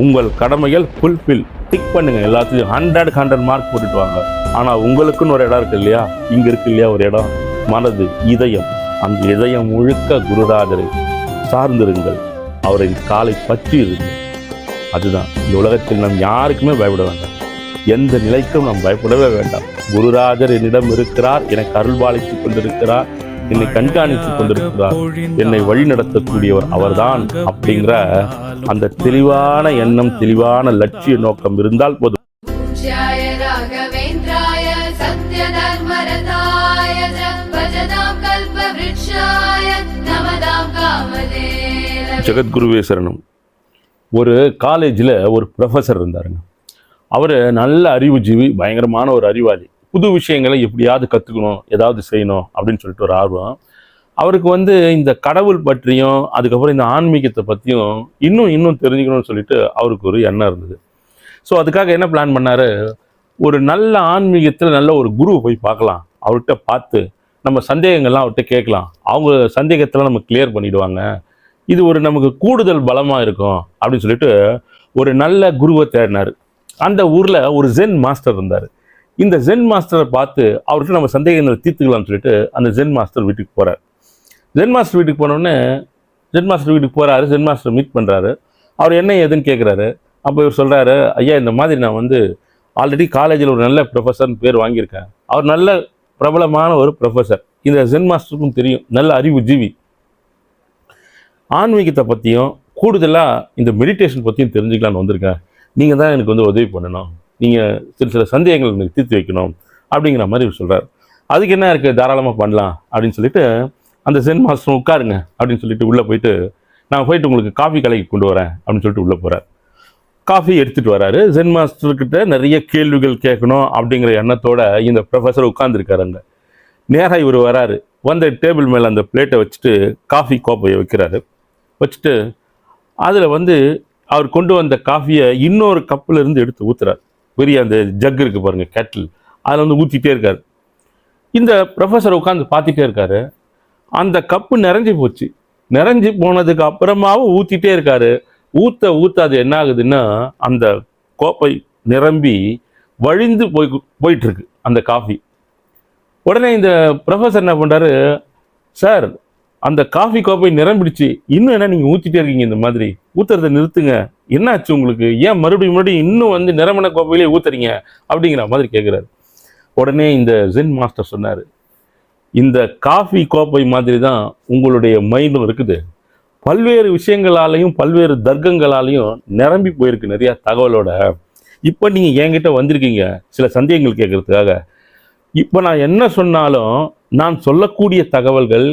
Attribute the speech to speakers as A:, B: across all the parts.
A: உங்கள் கடமைகள் fulfil tick பண்ணுங்க. எல்லாத்தையும் ஹண்ட்ரட் ஹண்ட்ரட் மார்க் போட்டுட்டு வாங்க. ஆனால் உங்களுக்குன்னு ஒரு இடம் இருக்கு இல்லையா? இங்கே இருக்கு இல்லையா ஒரு இடம்? மனது இதயம். அந்த இதயம் முழுக்க குருராஜரை சார்ந்திருங்கள். அவரின் காலை பற்றி இருங்கள். அதுதான். இந்த உலகத்தில் நாம் யாருக்குமே பயப்பட வேண்டாம். எந்த நிலைக்கும் நாம் பயப்படவே வேண்டாம். குருராஜர் என்னிடம் இருக்கிறார். எனக்கு அருள்பாலித்துக் கொண்டிருக்கிறார். என்னை கண்காணித்துக் கொண்டிருக்கிறார். என்னை வழி நடத்தக்கூடியவர் அவர்தான் அப்படிங்கிற அந்த தெளிவான எண்ணம் தெளிவான லட்சிய நோக்கம் இருந்தால் போதும். ஜெகத்குருவே சரணம். ஒரு காலேஜில் ஒரு ப்ரொஃபஸர் இருந்தாருங்க. அவர் நல்ல அறிவுஜீவி பயங்கரமான ஒரு அறிவாளி. புது விஷயங்களை எப்படியாவது கற்றுக்கணும் ஏதாவது செய்யணும் அப்படின்னு சொல்லிட்டு ஒரு ஆர்வம். அவருக்கு வந்து இந்த கடவுள் பற்றியும் அதுக்கப்புறம் இந்த ஆன்மீகத்தை பற்றியும் இன்னும் இன்னும் தெரிஞ்சுக்கணும்னு சொல்லிட்டு அவருக்கு ஒரு எண்ணம் இருந்தது. ஸோ அதுக்காக என்ன பிளான் பண்ணாரு? ஒரு நல்ல ஆன்மீகத்தில் நல்ல ஒரு குருவை போய் பார்க்கலாம். அவர்கிட்ட பார்த்து நம்ம சந்தேகங்கள்லாம் அவர்கிட்ட கேட்கலாம். அவங்க சந்தேகத்தெல்லாம் நம்ம கிளியர் பண்ணிவிடுவாங்க இது ஒரு நமக்கு கூடுதல் பலமாக இருக்கும் அப்படின்னு சொல்லிட்டு ஒரு நல்ல குருவை தேடினார். அந்த ஊரில் ஒரு ஜென் மாஸ்டர் இருந்தார். இந்த ஜென் மாஸ்டரை பார்த்து அவர்கிட்ட நம்ம சந்தேகங்களை தீர்த்துக்கலாம்னு சொல்லிட்டு அந்த ஜென் மாஸ்டர் வீட்டுக்கு போகிறார் ஜென் மாஸ்டர் வீட்டுக்கு போனோடனே ஜென் மாஸ்டர் வீட்டுக்கு போகிறாரு ஜென் மாஸ்டர் மீட் பண்ணுறாரு அவர் என்ன ஏதுன்னு கேட்குறாரு அப்போ இவர் சொல்கிறாரு ஐயா இந்த மாதிரி நான் வந்து ஆல்ரெடி காலேஜில் ஒரு நல்ல ப்ரொஃபஸர்னு பேர் வாங்கியிருக்கேன். அவர் நல்ல பிரபலமான ஒரு ப்ரொஃபஸர் இந்த ஜென் மாஸ்டருக்கும் தெரியும். நல்ல அறிவு ஜீவி. ஆன்மீகத்தை பற்றியும் கூடுதலாக இந்த மெடிடேஷன் பற்றியும் தெரிஞ்சுக்கலான்னு வந்திருக்கேன். நீங்கள் தான் எனக்கு வந்து உதவி பண்ணணும். நீங்கள் சில சில சந்தேகங்கள் எனக்கு தீர்த்து வைக்கணும் அப்படிங்கிற மாதிரி இவர் சொல்கிறார் அதுக்கு என்ன இருக்குது தாராளமாக பண்ணலாம் அப்படின்னு சொல்லிட்டு அந்த சென் மாஸ்டர் உட்காருங்க அப்படின்னு சொல்லிட்டு உள்ளே போயிட்டு நான் போயிட்டு உங்களுக்கு காஃபி கலைக்கு கொண்டு வரேன் அப்படின்னு சொல்லிட்டு உள்ளே போகிறார் காஃபி எடுத்துகிட்டு வராரு. ஜென் மாஸ்டர்கிட்ட நிறைய கேள்விகள் கேட்கணும் அப்படிங்கிற எண்ணத்தோட இந்த ப்ரொஃபஸர் உட்காந்துருக்காரு அங்கே. நேராக இவர் வராரு. வந்த டேபிள் மேலே அந்த பிளேட்டை வச்சுட்டு காஃபி கோப்பையை வைக்கிறாரு. வச்சுட்டு அதில் வந்து அவர் கொண்டு வந்த காஃபியை இன்னொரு கப்பில் இருந்து எடுத்து ஊற்றுறாரு பெரிய அந்த ஜக் இருக்குது பாருங்கள் கேட்டில் அதில் வந்து ஊற்றிட்டே இருக்கார். இந்த ப்ரொஃபஸர் உட்காந்து பார்த்துட்டே இருக்காரு. அந்த கப்பு நிறைஞ்சு போச்சு. நிறைஞ்சு போனதுக்கு அப்புறமாவும் ஊற்றிட்டே இருக்காரு. ஊத்த ஊற்ற அது என்ன ஆகுதுன்னா அந்த கோப்பை நிரம்பி வழிந்து போய் போயிட்டுருக்கு அந்த காஃபி உடனே இந்த ப்ரொஃபஸர் என்ன பண்ணுறாரு சார் அந்த காஃபி கோப்பை நிரம்பிடுச்சு இன்னும் என்ன நீங்க ஊத்திட்டே இருக்கீங்க இந்த மாதிரி? ஊத்துறதை நிறுத்துங்க. என்னாச்சு உங்களுக்கு? ஏன் மறுபடியும் மறுபடியும் இன்னும் வந்து நிரம்பின கோப்பையிலே ஊத்துறீங்க? அப்படிங்கிற மாதிரி கேட்குறாரு உடனே இந்த ஜென் மாஸ்டர் சொன்னார். இந்த காஃபி கோப்பை மாதிரி தான் உங்களுடைய மைண்டும் இருக்குது. பல்வேறு விஷயங்களாலையும் பல்வேறு தர்க்கங்களாலையும் நிரம்பி போயிருக்கு நிறையா தகவலோட. இப்போ நீங்கள் என்கிட்ட வந்திருக்கீங்க சில சந்தேகங்கள் கேட்கறதுக்காக இப்போ நான் என்ன சொன்னாலும் நான் சொல்லக்கூடிய தகவல்கள்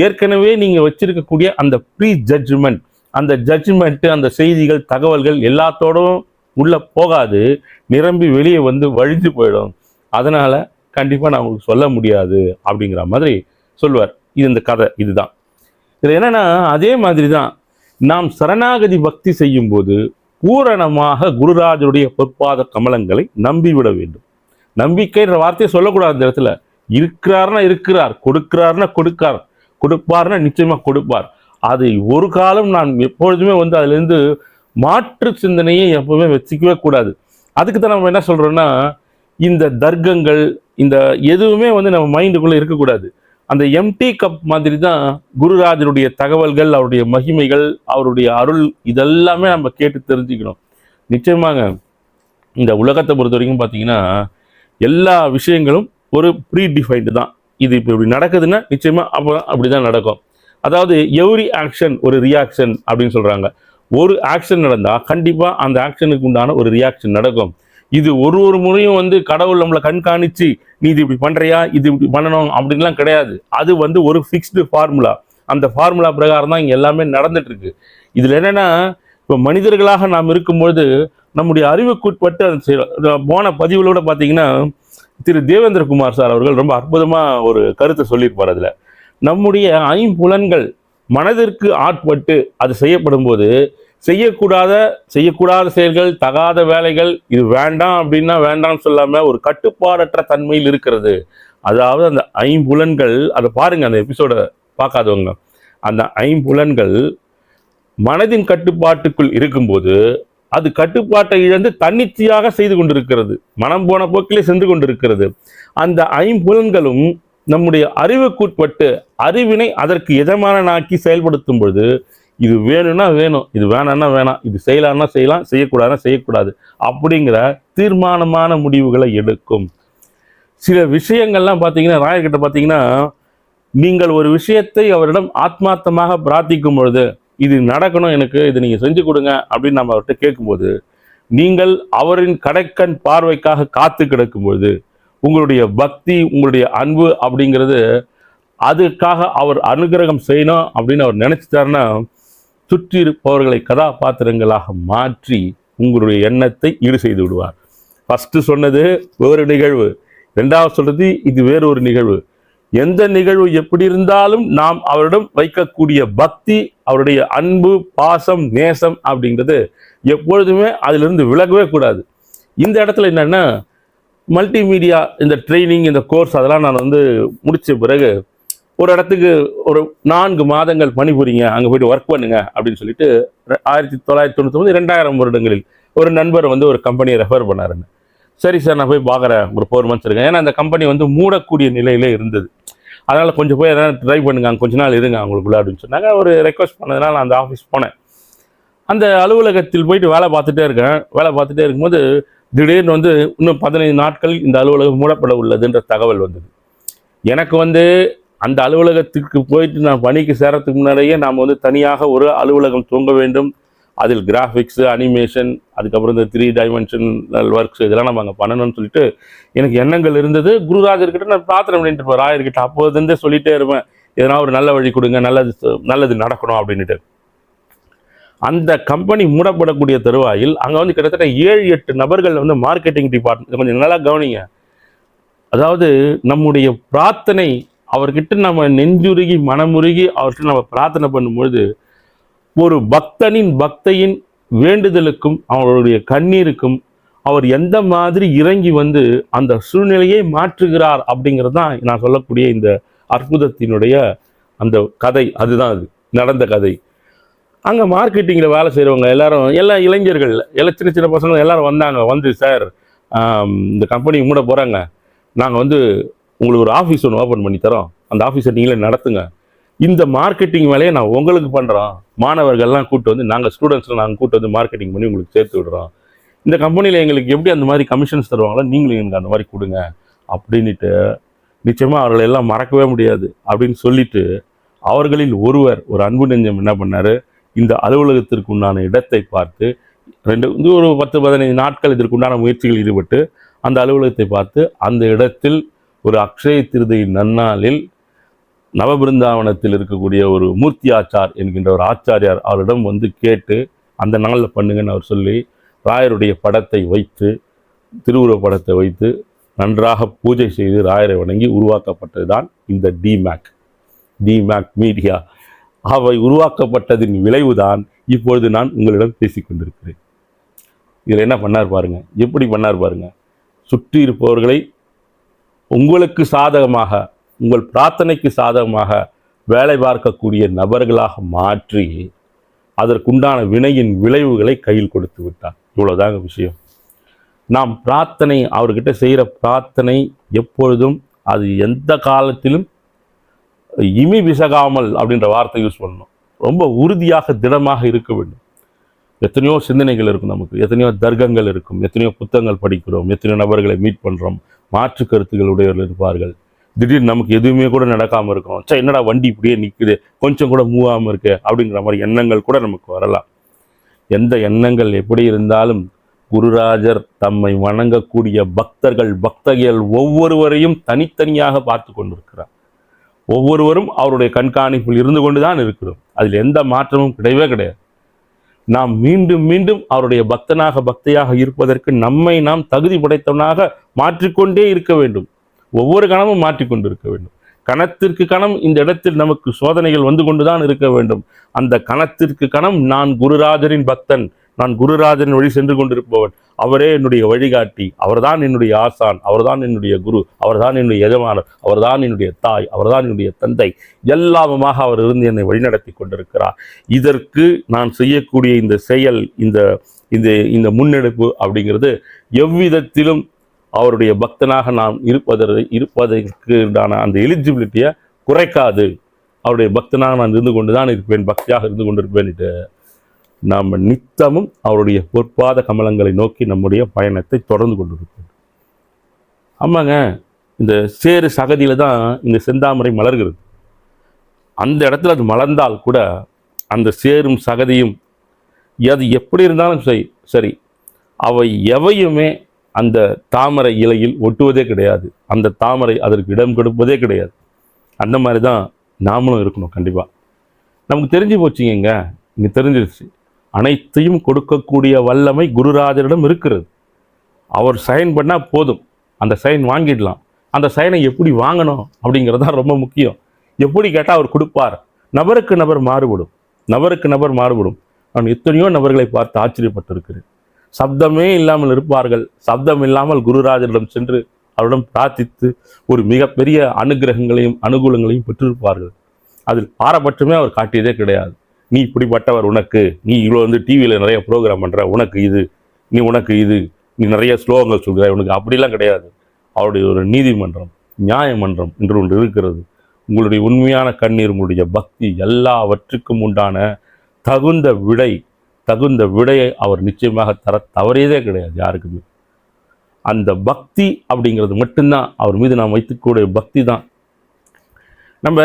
A: ஏற்கனவே நீங்கள் வச்சிருக்கக்கூடிய அந்த ப்ரீ ஜட்ஜ்மெண்ட் அந்த ஜட்ஜ்மெண்ட்டு அந்த செய்திகள் தகவல்கள் எல்லாத்தோடும் உள்ளே போகாது நிரம்பி வெளியே வந்து வழிஞ்சு போயிடும். அதனால் கண்டிப்பாக நான் உங்களுக்கு சொல்ல முடியாது அப்படிங்கிற மாதிரி சொல்லுவார். இது இந்த கதை இதுதான். இதில் என்னென்னா அதே மாதிரி தான் நாம் சரணாகதி பக்தி செய்யும்போது பூரணமாக குருராஜருடைய பொற்பாத கமலங்களை நம்பிவிட வேண்டும். நம்பிக்கைன்ற வார்த்தையை சொல்லக்கூடாது அந்த இடத்துல. இருக்கிறார்னா இருக்கிறார் கொடுக்கிறார்னா கொடுக்கார். கொடுப்பார்னா நிச்சயமாக கொடுப்பார். அதை ஒரு காலம் நான் எப்பொழுதுமே வந்து அதுலேருந்து மாற்று சிந்தனையை எப்பவுமே வச்சுக்கவே கூடாது. அதுக்கு தான் நம்ம என்ன சொல்கிறோன்னா இந்த தர்க்கங்கள் இந்த எதுவுமே வந்து நம்ம மைண்டுக்குள்ளே இருக்கக்கூடாது. அந்த எம்டி கப் மாதிரி தான் குருராஜருடைய தகவல்கள் அவருடைய மகிமைகள் அவருடைய அருள் இதெல்லாமே நம்ம கேட்டு தெரிஞ்சுக்கணும். நிச்சயமாக இந்த உலகத்தை பொறுத்த வரைக்கும் பார்த்தீங்கன்னா எல்லா விஷயங்களும் ஒரு ப்ரீ டிஃபைன்டு தான். இது இப்போ இப்படி நடக்குதுன்னா நிச்சயமாக அப்போ அப்படிதான் நடக்கும். அதாவது எவ்ரி ஆக்ஷன் ஒரு ரியாக்ஷன் அப்படின்னு சொல்கிறாங்க ஒரு ஆக்ஷன் நடந்தால் கண்டிப்பாக அந்த ஆக்ஷனுக்கு உண்டான ஒரு ரியாக்ஷன் நடக்கும். இது ஒரு ஒரு முறையும் வந்து கடவுள் நம்மளை கண்காணித்து நீ இது இப்படி பண்ணுறியா இது இப்படி பண்ணணும்? அப்படின்லாம் கிடையாது. அது வந்து ஒரு ஃபிக்ஸ்டு ஃபார்முலா அந்த ஃபார்முலா பிரகாரம் தான் இங்கே எல்லாமே நடந்துட்டுருக்கு. இதில் என்னென்னா இப்போ மனிதர்களாக நாம் இருக்கும்பொழுது நம்முடைய அறிவுக்குட்பட்டு அது போன பதிவுகளோட பார்த்தீங்கன்னா திரு தேவேந்திரகுமார் சார் அவர்கள் ரொம்ப அற்புதமா ஒரு கருத்தை சொல்லியிருப்பார் அதில். நம்முடைய ஐம்புலன்கள் மனதிற்கு ஆட்பட்டு அது செய்யப்படும் போது செய்யக்கூடாத செய்யக்கூடாத செயல்கள் தகாத வேலைகள் இது வேண்டாம் அப்படின்னா வேண்டாம்னு சொல்லாமல் ஒரு கட்டுப்பாடற்ற தன்மையில் இருக்கிறது. அதாவது அந்த ஐம்புலன்கள் அதை பாருங்கள் அந்த எபிசோட பார்க்காதவங்க. அந்த ஐம்புலன்கள் மனதின் கட்டுப்பாட்டுக்குள் இருக்கும்போது அது கட்டுப்பாட்டை இழந்து தன்னிச்சையாக செய்து கொண்டிருக்கிறது. மனம் போன போக்கிலே சென்று கொண்டிருக்கிறது. அந்த ஐம்புலன்களும் நம்முடைய அறிவுக்குட்பட்டு அறிவினை அதற்கு எஜமானனாக்கி செயல்படுத்தும் பொழுது இது வேணும்னா வேணும் இது வேணாம்னா வேணாம் இது செய்யலாம்னா செய்யலாம் செய்யக்கூடாதுன்னா செய்யக்கூடாது அப்படிங்கிற தீர்மானமான முடிவுகளை எடுக்கும். சில விஷயங்கள்லாம் பார்த்தீங்கன்னா ராயர்கிட்ட பார்த்தீங்கன்னா நீங்கள் ஒரு விஷயத்தை அவரிடம் ஆத்மார்த்தமாக பிரார்த்திக்கும் பொழுது இது நடக்கணும் எனக்கு இது நீங்கள் செஞ்சு கொடுங்க அப்படின்னு நம்ம அவர்கிட்ட கேட்கும்போது நீங்கள் அவரின் கடைக்கண் பார்வைக்காக காத்து கிடக்கும்போது உங்களுடைய பக்தி உங்களுடைய அன்பு அப்படிங்கிறது அதுக்காக அவர் அனுகிரகம் செய்யணும் அப்படின்னு அவர் நினைச்சிட்டாருன்னா சுற்றி இருப்பவர்களை கதாபாத்திரங்களாக மாற்றி உங்களுடைய எண்ணத்தை ஈடு செய்து விடுவார். ஃபஸ்ட்டு சொன்னது வேறு நிகழ்வு. ரெண்டாவது சொல்கிறது இது வேறு ஒரு நிகழ்வு. எந்த நிகழ்வு எப்படி இருந்தாலும் நாம் அவரிடம் வைக்கக்கூடிய பக்தி அவருடைய அன்பு பாசம் நேசம் அப்படிங்கிறது எப்பொழுதுமே அதிலிருந்து விலகவே கூடாது. இந்த இடத்துல என்னென்னா மல்டிமீடியா இந்த ட்ரைனிங் இந்த கோர்ஸ் அதெல்லாம் நான் வந்து முடித்த பிறகு ஒரு இடத்துக்கு ஒரு நான்கு மாதங்கள் பணிபுரிங்க அங்கே போயிட்டு ஒர்க் பண்ணுங்க அப்படின்னு சொல்லிட்டு ஆயிரத்தி தொள்ளாயிரத்தி தொண்ணூற்றி ரெண்டாயிரம் வருடங்களில் ஒரு நண்பர் வந்து ஒரு கம்பெனியை ரெஃபர் பண்ணாருன்னு சரி சார் நான் போய் பார்க்குறேன். ஒரு ஃபோர் மந்த்ஸ் இருக்கேன் ஏன்னா அந்த கம்பெனி வந்து மூடக்கூடிய நிலையிலே இருந்தது. அதனால் கொஞ்சம் போய் எதனால் ட்ரை பண்ணுங்க அங்கே கொஞ்ச நாள் இருங்க அவங்களுக்குள்ள அப்படின்னு சொன்னாங்க. ஒரு ரெக்வஸ்ட் பண்ணதுனால நான் அந்த ஆஃபீஸ் போனேன். அந்த அலுவலகத்தில் போயிட்டு வேலை பார்த்துட்டே இருக்கேன். வேலை பார்த்துட்டே இருக்கும்போது திடீர்னு வந்து இன்னும் பதினைந்து நாட்கள் இந்த அலுவலகம் மூடப்பட உள்ளதுன்ற தகவல் வந்தது. எனக்கு வந்து அந்த அலுவலகத்துக்கு போயிட்டு நான் பணிக்கு சேரத்துக்கு முன்னாடியே நாம் வந்து தனியாக ஒரு அலுவலகம் தூங்க வேண்டும். அதில் கிராஃபிக்ஸு அனிமேஷன் அதுக்கப்புறம் இந்த த்ரீ டைமென்ஷனல் ஒர்க்ஸ் இதெல்லாம் நம்ம அங்கே பண்ணணும்னு சொல்லிட்டு எனக்கு எண்ணங்கள் இருந்தது. குருராஜர்கிட்ட நான் பிரார்த்தனை பண்ணிட்டு இருப்பேன். ராயர்கிட்ட அப்போதுலேருந்தே சொல்லிட்டே இருப்பேன். எதனா ஒரு நல்ல வழி கொடுங்க நல்லது நல்லது நடக்கணும் அப்படின்ட்டு அந்த கம்பெனி மூடப்படக்கூடிய தருவாயில் அங்கே வந்து கிட்டத்தட்ட ஏழு எட்டு நபர்கள் வந்து மார்க்கெட்டிங் டிபார்ட்மெண்ட் கொஞ்சம் நல்லா கவனிங்க. அதாவது நம்முடைய பிரார்த்தனை அவர்கிட்ட நம்ம நெஞ்சுருகி மனமுருகி அவர்கிட்ட நம்ம பிரார்த்தனை பண்ணும்பொழுது ஒரு பக்தனின் பக்தையின் வேண்டுதலுக்கும் அவருடைய கண்ணீருக்கும் அவர் எந்த மாதிரி இறங்கி வந்து அந்த சூழ்நிலையை மாற்றுகிறார் அப்படிங்கிறது தான் நான் சொல்லக்கூடிய இந்த அற்புதத்தினுடைய அந்த கதை. அதுதான் அது நடந்த கதை. அங்கே மார்க்கெட்டிங்கில் வேலை செய்கிறவங்க எல்லாரும் எல்லா இளைஞர்கள் எல்லாம் சின்ன சின்ன பசங்க எல்லாரும் வந்தாங்க. வந்து சார் இந்த கம்பெனி மூட போகிறாங்க நாங்கள் வந்து உங்களுக்கு ஒரு ஆஃபீஸ் ஒன்று ஓப்பன் பண்ணி தரோம். அந்த ஆஃபீஸை நீங்களே நடத்துங்க. இந்த மார்க்கெட்டிங் வேலையை நான் உங்களுக்கு பண்ணுறோம் மாணவர்கள்லாம் கூப்பிட்டு வந்து நாங்கள் ஸ்டூடெண்ட்ஸில் நாங்கள் கூட்டு வந்து மார்க்கெட்டிங் பண்ணி உங்களுக்கு சேர்த்து விடுறோம். இந்த கம்பெனியில் எங்களுக்கு எப்படி அந்த மாதிரி கமிஷன்ஸ் தருவாங்களோ நீங்களும் எங்களுக்கு அந்த மாதிரி கொடுங்க. அப்படின்ட்டு நிச்சயமாக அவர்களை எல்லாம் மறக்கவே முடியாது. அப்படின்னு சொல்லிட்டு அவர்களில் ஒருவர் ஒரு அன்பு நெஞ்சம் என்ன பண்ணார்? இந்த அலுவலகத்திற்கு உண்டான இடத்தை பார்த்து ரெண்டு வந்து ஒரு பத்து பதினைந்து நாட்கள் இதற்கு உண்டான முயற்சிகள் ஈடுபட்டு அந்த அலுவலகத்தை பார்த்து அந்த இடத்தில் ஒரு அக்ஷய திருதை நன்னாளில் நவபிருந்தாவனத்தில் இருக்கக்கூடிய ஒரு மூர்த்தி ஆச்சார் என்கின்ற ஒரு ஆச்சாரியார் அவரிடம் வந்து கேட்டு அந்த நாளில் பண்ணுங்கன்னு அவர் சொல்லி ராயருடைய படத்தை வைத்து திருவுருவ படத்தை வைத்து நன்றாக பூஜை செய்து ராயரை வணங்கி உருவாக்கப்பட்டது தான் இந்த டிமேக் டிமேக் மீடியா அவை உருவாக்கப்பட்டதின் விளைவுதான் இப்பொழுது நான் உங்களிடம் பேசிக் கொண்டிருக்கிறேன். இதில் என்ன பண்ணார் பாருங்க எப்படி பண்ணார் பாருங்க. சுற்றி இருப்பவர்களை உங்களுக்கு சாதகமாக உங்கள் பிரார்த்தனைக்கு சாதகமாக வேலை பார்க்கக்கூடிய நபர்களாக மாற்றி அதற்குண்டான வினையின் விளைவுகளை கையில் கொடுத்து விட்டார். இவ்வளோதாங்க விஷயம். நாம் பிரார்த்தனை அவர்கிட்ட செய்கிற பிரார்த்தனை எப்பொழுதும் அது எந்த காலத்திலும் இமி விசகாமல் அப்படின்ற வார்த்தை யூஸ் பண்ணணும். ரொம்ப உறுதியாக திடமாக இருக்க வேண்டும். எத்தனையோ சிந்தனைகள் இருக்கும் நமக்கு. எத்தனையோ தர்க்கங்கள் இருக்கும். எத்தனையோ புத்தகங்கள் படிக்கிறோம். எத்தனையோ நபர்களை மீட் பண்ணுறோம் மாற்று கருத்துக்கள் உடையவர்கள் இருப்பார்கள். திடீர்னு நமக்கு எதுவுமே கூட நடக்காமல் இருக்கும். சே என்னடா வண்டி இப்படியே நிற்குது கொஞ்சம் கூட மூவ் ஆகாமல் இருக்கு அப்படிங்கிற மாதிரி எண்ணங்கள் கூட நமக்கு வரலாம். எந்த எண்ணங்கள் எப்படி இருந்தாலும் குருராஜர் தம்மை வணங்கக்கூடிய பக்தர்கள் பக்தர்கள் ஒவ்வொருவரையும் தனித்தனியாக பார்த்து கொண்டிருக்கிறார். ஒவ்வொருவரும் அவருடைய கண்காணிப்பில் இருந்து கொண்டு தான் இருக்கிறோம். அதில் எந்த மாற்றமும் கிடையவே கிடையாது. நாம் மீண்டும் மீண்டும் அவருடைய பக்தனாக பக்தையாக இருப்பதற்கு நம்மை நாம் தகுதி படைத்தவனாக மாற்றிக்கொண்டே இருக்க வேண்டும். ஒவ்வொரு கணமும் மாற்றிக்கொண்டு இருக்க வேண்டும். கணத்திற்கு கணம் இந்த இடத்தில் நமக்கு சோதனைகள் வந்து கொண்டுதான் இருக்க வேண்டும். அந்த கணத்திற்கு கணம் நான் குருராஜரின் பக்தன் நான் குருராஜரின் வழி சென்று கொண்டிருப்பவன். அவரே என்னுடைய வழிகாட்டி அவர்தான் என்னுடைய ஆசான் அவர்தான் என்னுடைய குரு அவர்தான் என்னுடைய எஜமானர் அவர்தான் என்னுடைய தாய் அவர்தான் என்னுடைய தந்தை. எல்லாமுமாக அவர் இருந்து என்னை வழிநடத்தி கொண்டிருக்கிறார். இதற்கு நான் செய்யக்கூடிய இந்த செயல் இந்த இந்த இந்த முன்னெடுப்பு அப்படிங்கிறது எவ்விதத்திலும் அவருடைய பக்தனாக நாம் இருப்பதற்கு இருப்பதற்கு உண்டான அந்த எலிஜிபிலிட்டியை குறைக்காது. அவருடைய பக்தனாக நான் இருந்து கொண்டு தான் இருப்பேன் பக்தியாக இருந்து கொண்டு கொண்டிருப்பேன்ட்டு நாம் நித்தமும் அவருடைய பொற்பாத கமலங்களை நோக்கி நம்முடைய பயணத்தை தொடர்ந்து கொண்டிருப்போம். ஆமாங்க இந்த சேறு சகதியில் தான் இந்த செந்தாமரை மலர்கிறது. அந்த இடத்துல அது மலர்ந்தால் கூட அந்த சேரும் சகதியும் அது எப்படி இருந்தாலும் சரி சரி அவை எவையுமே அந்த தாமரை இலையில் ஒட்டுவதே கிடையாது. அந்த தாமரை அதற்கு இடம் கொடுப்பதே கிடையாது. அந்த மாதிரி தான் நாமளும் இருக்கணும் கண்டிப்பாக நமக்கு தெரிஞ்சு போச்சுங்க இங்கே. தெரிஞ்சிருச்சு. அனைத்தையும் கொடுக்கக்கூடிய வல்லமை குருராஜரிடம் இருக்கிறது. அவர் சைன் பண்ணால் போதும். அந்த சைன் வாங்கிடலாம். அந்த சைனை எப்படி வாங்கணும் அப்படிங்கிறது தான் ரொம்ப முக்கியம். எப்படி கேட்டால் அவர் கொடுப்பார். நபருக்கு நபர் மாறுபடும். நபருக்கு நபர் மாறுபடும். நான் எத்தனையோ நபர்களை பார்த்து ஆச்சரியப்பட்டிருக்கிறேன். சப்தமே இல்லாமல் இருப்பார்கள். சப்தம் இல்லாமல் குருராஜரிடம் சென்று அவரிடம் பிரார்த்தித்து ஒரு மிகப்பெரிய அனுகிரகங்களையும் அனுகூலங்களையும் பெற்றிருப்பார்கள். அதில் பாரபட்சமே அவர் காட்டியதே கிடையாது. நீ இப்படிப்பட்டவர் உனக்கு நீ இவ்வளோ வந்து டிவியில் நிறைய ப்ரோக்ராம் பண்ணுற உனக்கு இது நீ உனக்கு இது நீ நிறைய ஸ்லோகங்கள் சொல்கிற உனக்கு அப்படிலாம் கிடையாது. அவருடைய ஒரு நீதிமன்றம் நியாயமன்றம் என்று ஒன்று இருக்கிறது. உங்களுடைய உண்மையான கண்ணீர் உங்களுடைய பக்தி எல்லாவற்றுக்கும் உண்டான தகுந்த விடை தகுந்த விடையை அவர் நிச்சயமாக தர தவறியதே கிடையாது யாருக்குமே. அந்த பக்தி அப்படிங்கிறது மட்டும்தான் அவர் மீது நாம் வைத்துக்கூடிய பக்தி தான். நம்ம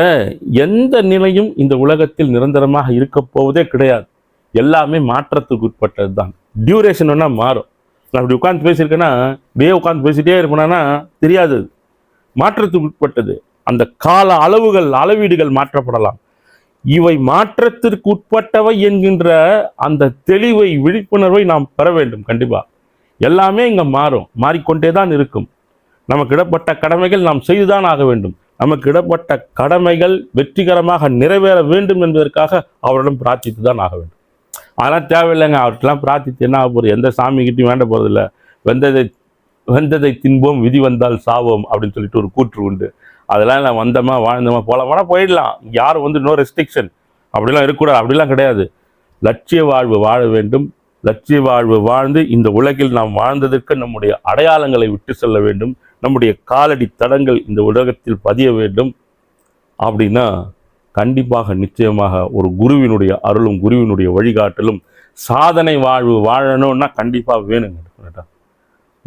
A: எந்த நிலையும் இந்த உலகத்தில் நிரந்தரமாக இருக்க போவதே கிடையாது. எல்லாமே மாற்றத்துக்கு உட்பட்டது தான். டியூரேஷன் வேணால் மாறும். நான் அப்படி உட்காந்து பேசியிருக்கேன்னா இப்படியே உட்காந்து பேசிட்டே இருப்பேனா தெரியாது. மாற்றத்துக்கு உட்பட்டது. அந்த கால அளவுகள் அளவீடுகள் மாற்றப்படலாம். இவை மாற்றத்திற்கு உட்பட்டவை என்கின்ற அந்த தெளிவை விழிப்புணர்வை நாம் பெற வேண்டும் கண்டிப்பாக எல்லாமே இங்கே மாறும் மாறிக்கொண்டே தான் இருக்கும். நமக்கு இடப்பட்ட கடமைகள் நாம் செய்துதான் ஆக வேண்டும். நமக்கு இடப்பட்ட கடமைகள் வெற்றிகரமாக நிறைவேற வேண்டும் என்பதற்காக அவரிடம் பிரார்த்தித்து தான் ஆக வேண்டும். அதெல்லாம் தேவையில்லைங்க அவர்கிட்டலாம் பிரார்த்தித்து என்ன ஆக போகிறது எந்த சாமிக்கிட்டையும் வேண்ட போகிறதில்ல வெந்ததை வெந்ததை தின்போம் விதி வந்தால் சாவோம் அப்படின்னு சொல்லிட்டு ஒரு கூற்று உண்டு. அதெல்லாம் நான் வந்தோமா வாழ்ந்தோமா போகலாம் வேணா போயிடலாம். யாரும் வந்து நோ ரெஸ்ட்ரிக்ஷன் அப்படிலாம் இருக்கக்கூடாது. அப்படிலாம் கிடையாது. லட்சிய வாழ்வு வாழ வேண்டும். லட்சிய வாழ்வு வாழ்ந்து இந்த உலகில் நாம் வாழ்ந்ததற்கு நம்முடைய அடையாளங்களை விட்டு செல்ல வேண்டும். நம்முடைய காலடி தடங்கள் இந்த உலகத்தில் பதிய வேண்டும். அப்படின்னா கண்டிப்பாக நிச்சயமாக ஒரு குருவினுடைய அருளும் குருவினுடைய வழிகாட்டலும் சாதனை வாழ்வு வாழணும்னா கண்டிப்பாக வேணுங்க.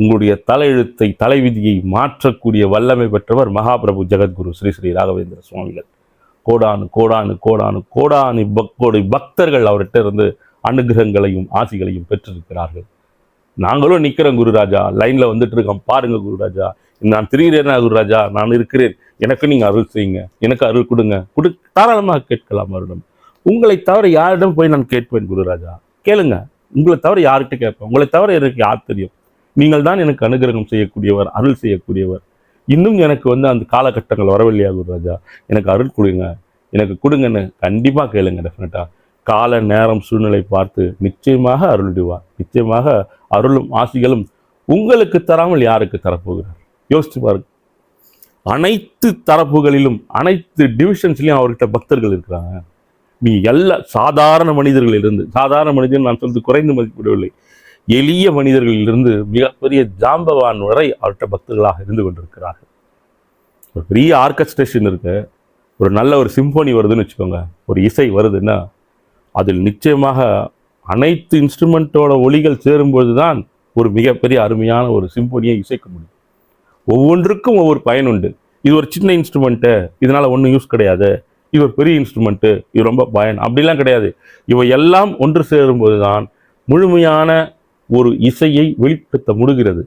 A: உங்களுடைய தலையெழுத்தை தலைவிதியை மாற்றக்கூடிய வல்லமை பெற்றவர் மகாபிரபு ஜெகத்குரு ஸ்ரீ ஸ்ரீ ராகவேந்திர சுவாமிகள். கோடானு கோடானு கோடானு கோடானு பக்கோடி பக்தர்கள் அவர்கிட்ட இருந்து அனுகிரகங்களையும் ஆசிகளையும் பெற்றிருக்கிறார்கள். நாங்களும் நிற்கிறோம் குருராஜா லைனில் வந்துட்டு இருக்கோம். பாருங்க குருராஜா நான் திரிகிறேனா குருராஜா நான் இருக்கிறேன். எனக்கு நீங்கள் அருள் செய்யுங்க. எனக்கு அருள் கொடுங்க. கொடு தாராளமாக கேட்கலாம் அவரிடம் உங்களை தவிர யாரிடம் போய் நான் கேட்பேன் குருராஜா கேளுங்க. உங்களை தவிர யார்கிட்ட கேட்பேன்? உங்களை தவிர எனக்கு யார் தெரியும்? நீங்கள் தான் எனக்கு அனுகிரகம் செய்யக்கூடியவர் அருள் செய்யக்கூடியவர். இன்னும் எனக்கு வந்து அந்த காலகட்டங்கள் வரவில்லையா ராஜா எனக்கு அருள் கொடுங்க. எனக்கு கொடுங்கன்னு கண்டிப்பாக கேளுங்க டெஃபினட்டாக கால நேரம் சூழ்நிலை பார்த்து நிச்சயமாக அருளிடுவார் நிச்சயமாக அருளும் ஆசிகளும் உங்களுக்கு தராமல் யாருக்கு தரப்போகிறார்? யோசிச்சு பாருங்க. அனைத்து தரப்புகளிலும் அனைத்து டிவிஷன்ஸ்லையும் அவர்கிட்ட பக்தர்கள் இருக்கிறாங்க. நீ எல்லா சாதாரண மனிதர்களிலிருந்து சாதாரண மனிதன் நான் சொல்றது குறைந்து மதிப்பிடவில்லை எளிய மனிதர்களிலிருந்து மிகப்பெரிய ஜாம்பவான் வரை அவர்கிட்ட பக்தர்களாக இருந்து கொண்டிருக்கிறார்கள். ஒரு பெரிய ஆர்கஸ்ட்ரேஷன் இருக்கு. ஒரு நல்ல ஒரு சிம்போனி வருதுன்னு வச்சுக்கோங்க. ஒரு இசை வருதுன்னா அதில் நிச்சயமாக அனைத்து இன்ஸ்ட்ருமெண்ட்டோட ஒளிகள் சேரும்போது தான் ஒரு மிகப்பெரிய அருமையான ஒரு சிம்போனியை இசைக்க முடியும். ஒவ்வொன்றுக்கும் ஒவ்வொரு பயன் உண்டு. இது ஒரு சின்ன இன்ஸ்ட்ருமெண்ட்டு இதனால் ஒன்றும் யூஸ் கிடையாது. இது ஒரு பெரிய இன்ஸ்ட்ருமெண்ட்டு இது ரொம்ப பயன். அப்படிலாம் கிடையாது. இவை எல்லாம் ஒன்று சேரும்போது தான் முழுமையான ஒரு இசையை வெளிப்படுத்த முடிகிறது.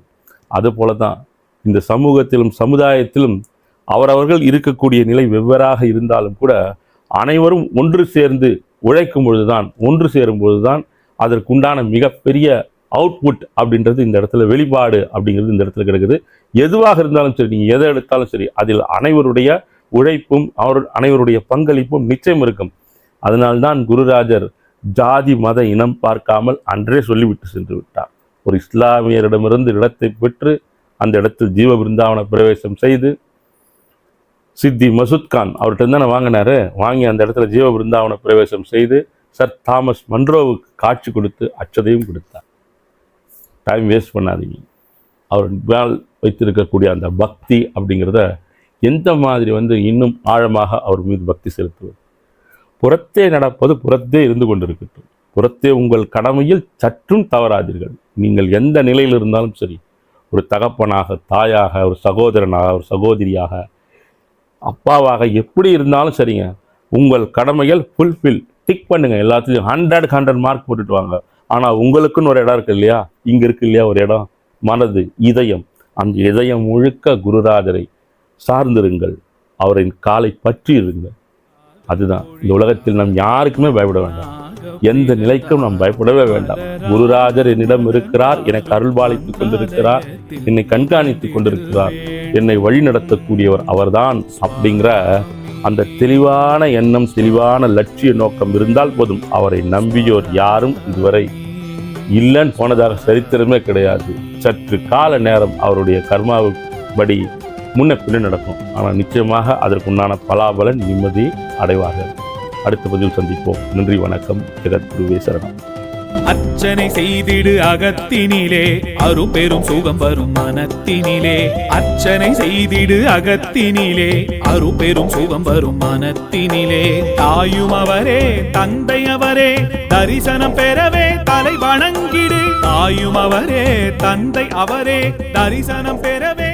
A: அதுபோல தான் இந்த சமூகத்திலும் சமுதாயத்திலும் அவரவர்கள் இருக்கக்கூடிய நிலை வெவ்வேறாக இருந்தாலும் கூட அனைவரும் ஒன்று சேர்ந்து உழைக்கும் பொழுதுதான் ஒன்று சேரும் பொழுதுதான் அதற்குண்டான மிகப்பெரிய அவுட்புட் அப்படின்றது இந்த இடத்துல வெளிப்பாடு அப்படிங்கிறது இந்த இடத்துல கிடக்குது. எதுவாக இருந்தாலும் சரி நீங்கள் எதை எடுத்தாலும் சரி அதில் அனைவருடைய உழைப்பும் அவர் அனைவருடைய பங்களிப்பும் நிச்சயம் இருக்கும். அதனால்தான் குருராஜர் ஜாதி மத இனம் பார்க்காமல் அன்றே சொல்லிவிட்டு சென்று விட்டார். ஒரு இஸ்லாமியரிடமிருந்து இடத்தை பெற்று அந்த இடத்தில் ஜீவ பிருந்தாவன பிரவேசம் செய்து சித்தி மசூத் கான் அவர்கிட்ட தானே வாங்கினாரு? வாங்கி அந்த இடத்துல ஜீவ பிருந்தாவன பிரவேசம் செய்து சர் தாமஸ் மன்ரோவுக்கு காட்சி கொடுத்து அச்சதையும் கொடுத்தார். டைம் வேஸ்ட் பண்ணாதீங்க. அவர் மேல் வைத்திருக்கக்கூடிய அந்த பக்தி அப்படிங்கிறத எந்த மாதிரி வந்து இன்னும் ஆழமாக அவர் மீது பக்தி செலுத்துவது? புறத்தே நடப்பது புறத்தே இருந்து கொண்டிருக்கட்டும். புறத்தே உங்கள் கடமையில் சற்றும் தவறாதீர்கள். நீங்கள் எந்த நிலையில் இருந்தாலும் சரி ஒரு தகப்பனாக தாயாக ஒரு சகோதரனாக ஒரு சகோதரியாக அப்பாவாக எப்படி இருந்தாலும் சரிங்க உங்கள் கடமைகள் ஃபுல்ஃபில் டிக் பண்ணுங்கள் எல்லாத்துலேயும் ஹண்ட்ரட் ஹண்ட்ரட் மார்க் போட்டுட்டு வாங்க. ஆனால் உங்களுக்குன்னு ஒரு இடம் இருக்கு இல்லையா? இங்கே இருக்கு இல்லையா ஒரு இடம்? மனது இதயம். அந்த இதயம் முழுக்க குருராஜரை சார்ந்திருங்கள். அவரின் காலை பற்றி இருங்கள் அதுதான். இந்த உலகத்தில் நாம் யாருக்குமே பயப்பட வேண்டாம். எந்த நிலைக்கும் நாம் பயப்படவே வேண்டாம். குருராஜர் என்னிடம் இருக்கிறார். எனக்கு அருள்பாலித்துக் கொண்டிருக்கிறார். என்னை கண்காணித்துக் கொண்டிருக்கிறார். என்னை வழி நடத்தக்கூடியவர் அவர்தான் அப்படிங்கிற அந்த தெளிவான எண்ணம் தெளிவான லட்சிய நோக்கம் இருந்தால் போதும். அவரை நம்பியோர் யாரும் இதுவரை இல்லைன்னு போனதாக சரித்திரமே கிடையாது. சற்று கால நேரம் அவருடைய கர்மாவுபடி முன்ன பின்ன நடக்கும். ஆனால் நிச்சயமாக அதற்குண்டான பலாபலன் நிம்மதி அடைவார்கள். அடுத்த பதிவில் சந்திப்போம். நன்றி வணக்கம். ஜெகத்குருவே சரணம்.
B: அர்ச்சனை செய்திடு அகத்தினிலே. அருபெரும் சுகம் வரும் மனத்தினிலே. அர்ச்சனை செய்திடு அகத்தினிலே. அருபெரும் சுகம் வரும் மனத்தினிலே. தாயும் அவரே தந்தை அவரே தரிசனம் பெறவே தலை வணங்கிடு. தாயும் அவரே தந்தை அவரே தரிசனம் பெறவே